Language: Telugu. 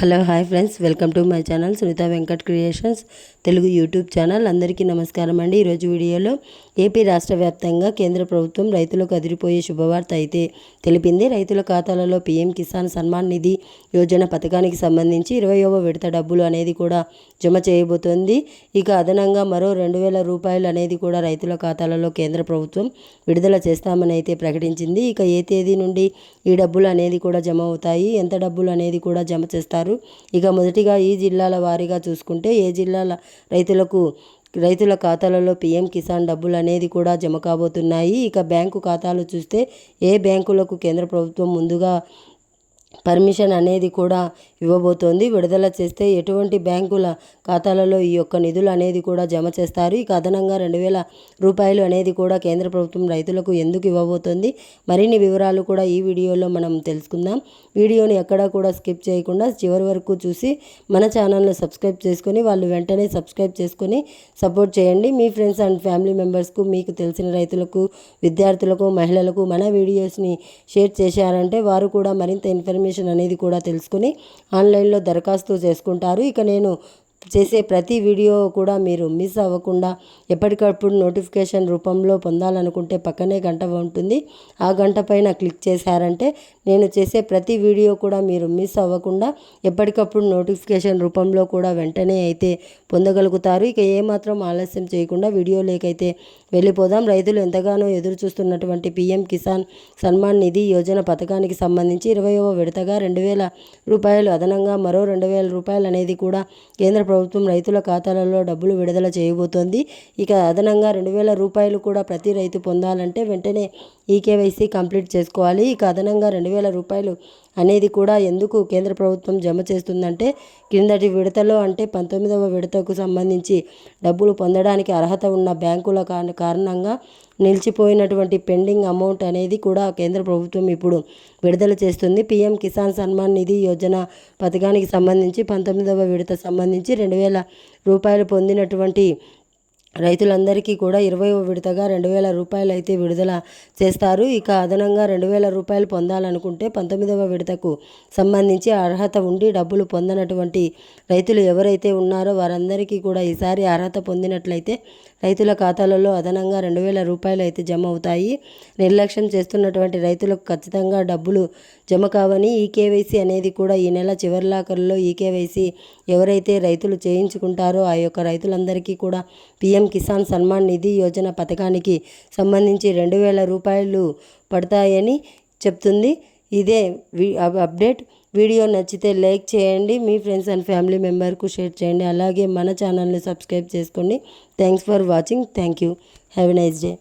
Hello hi friends. Welcome to my channel Sunitha Venkat creations Telugu YouTube channel. అందరికీ నమస్కారం అండి. ఈరోజు వీడియోలో ఏపీ రాష్ట్ర వ్యాప్తంగా కేంద్ర ప్రభుత్వం రైతులకు అదిరిపోయే శుభవార్త అయితే తెలిపింది. రైతుల ఖాతాలలో పీఎం కిసాన్ సన్మాన్ నిధి యోజన పథకానికి సంబంధించి ఇరవయవ విడత డబ్బులు అనేది కూడా జమ చేయబోతోంది. ఇక అదనంగా మరో రెండు వేల రూపాయలు అనేది కూడా రైతుల ఖాతాలలో కేంద్ర ప్రభుత్వం విడుదల చేస్తామని అయితే ప్రకటించింది. ఇక ఏ తేదీ నుండి ఈ డబ్బులు అనేది కూడా జమ అవుతాయి? ఎంత డబ్బులు అనేది కూడా జమ చేస్తారు? ఇక మొదటిగా ఈ జిల్లాల వారీగా చూసుకుంటే ఏ జిల్లాల రైతులకు రైతుల ఖాతాలలో పీఎం కిసాన్ డబ్బులు అనేది కూడా జమ కాబోతున్నాయి. ఇక బ్యాంకు ఖాతాలు చూస్తే ఏ బ్యాంకులకు కేంద్ర ప్రభుత్వం ముందుగా పర్మిషన్ అనేది కూడా ఇవ్వబోతోంది. విడుదల చేస్తే ఎటువంటి బ్యాంకుల ఖాతాలలో ఈ యొక్క నిధులు అనేది కూడా జమ చేస్తారు. ఇక అదనంగా రెండు వేల రూపాయలు అనేది కూడా కేంద్ర ప్రభుత్వం రైతులకు ఎందుకు ఇవ్వబోతోంది? మరిన్ని వివరాలు కూడా ఈ వీడియోలో మనం తెలుసుకుందాం. వీడియోని ఎక్కడా కూడా స్కిప్ చేయకుండా చివరి వరకు చూసి మన ఛానల్ని సబ్స్క్రైబ్ చేసుకొని వాళ్ళు వెంటనే సబ్స్క్రైబ్ చేసుకొని సపోర్ట్ చేయండి. మీ ఫ్రెండ్స్ అండ్ ఫ్యామిలీ మెంబర్స్కు మీకు తెలిసిన రైతులకు విద్యార్థులకు మహిళలకు మన వీడియోస్ని షేర్ చేశారంటే వారు కూడా మరింత ఇన్ఫర్మేషన్ అనేది కూడా తెలుసుకుని ఆన్లైన్లో దరఖాస్తు చేసుకుంటారు. ఇక నేను చేసే ప్రతి వీడియో కూడా మీరు మిస్ అవ్వకుండా ఎప్పటికప్పుడు నోటిఫికేషన్ రూపంలో పొందాలనుకుంటే పక్కనే గంట ఉంటుంది. ఆ గంట పైన క్లిక్ చేశారంటే నేను చేసే ప్రతి వీడియో కూడా మీరు మిస్ అవ్వకుండా ఎప్పటికప్పుడు నోటిఫికేషన్ రూపంలో కూడా వెంటనే అయితే పొందగలుగుతారు. ఇక ఏమాత్రం ఆలస్యం చేయకుండా వీడియో లేకైతే వెళ్ళిపోదాం. రైతులు ఎంతగానో ఎదురు చూస్తున్నటువంటి పీఎం కిసాన్ సన్మాన్ నిధి యోజన పథకానికి సంబంధించి ఇరవయవ విడతగా రెండు వేల రూపాయలు అదనంగా మరో రెండు వేల రూపాయలు అనేది కూడా కేంద్ర ప్రభుత్వం రైతుల ఖాతాలలో డబ్బులు విడుదల చేయబోతోంది. ఇక అదనంగా రెండు వేల రూపాయలు కూడా ప్రతి రైతు పొందాలంటే వెంటనే ఈకేవైసీ కంప్లీట్ చేసుకోవాలి. ఇక అదనంగా రెండు వేల రూపాయలు అనేది కూడా ఎందుకు కేంద్ర ప్రభుత్వం జమ చేస్తుందంటే కిందటి విడతలో అంటే పంతొమ్మిదవ విడతకు సంబంధించి డబ్బులు పొందడానికి అర్హత ఉన్న బ్యాంకుల కారణంగా నిలిచిపోయినటువంటి పెండింగ్ అమౌంట్ అనేది కూడా కేంద్ర ప్రభుత్వం ఇప్పుడు విడుదల చేస్తుంది. పీఎం కిసాన్ సన్మాన్ నిధి యోజన పథకానికి సంబంధించి పంతొమ్మిదవ విడత సంబంధించి రెండు వేల రూపాయలు పొందినటువంటి రైతులందరికీ కూడా ఇరవై విడతగా రెండు వేల రూపాయలు అయితే విడుదల చేస్తారు. ఇక అదనంగా రెండు వేల రూపాయలు పొందాలనుకుంటే పంతొమ్మిదవ విడతకు సంబంధించి అర్హత ఉండి డబ్బులు పొందనటువంటి రైతులు ఎవరైతే ఉన్నారో వారందరికీ కూడా ఈసారి అర్హత పొందినట్లయితే రైతుల ఖాతాలలో అదనంగా రెండు వేల రూపాయలు అయితే జమ అవుతాయి. నిర్లక్ష్యం చేస్తున్నటువంటి రైతులకు ఖచ్చితంగా డబ్బులు జమ కావని ఈ కేవైసీ అనేది కూడా ఈ నెల చివరిలాఖరులో ఈ కేవైసీ ఎవరైతే రైతులు చేయించుకుంటారో ఆ యొక్క రైతులందరికీ కూడా పిఎం కిసాన్ సన్మాన్ నిధి యోజన పథకానికి సంబంధించి రెండు వేల రూపాయలు పడతాయని చెప్తుంది. ఇదే అప్డేట్. వీడియో నచ్చితే లైక్ చేయండి. మీ ఫ్రెండ్స్ అండ్ ఫ్యామిలీ మెంబర్కు షేర్ చేయండి. అలాగే మన ఛానల్ని సబ్స్క్రైబ్ చేసుకోండి. Thanks for watching. Thank you have a nice day.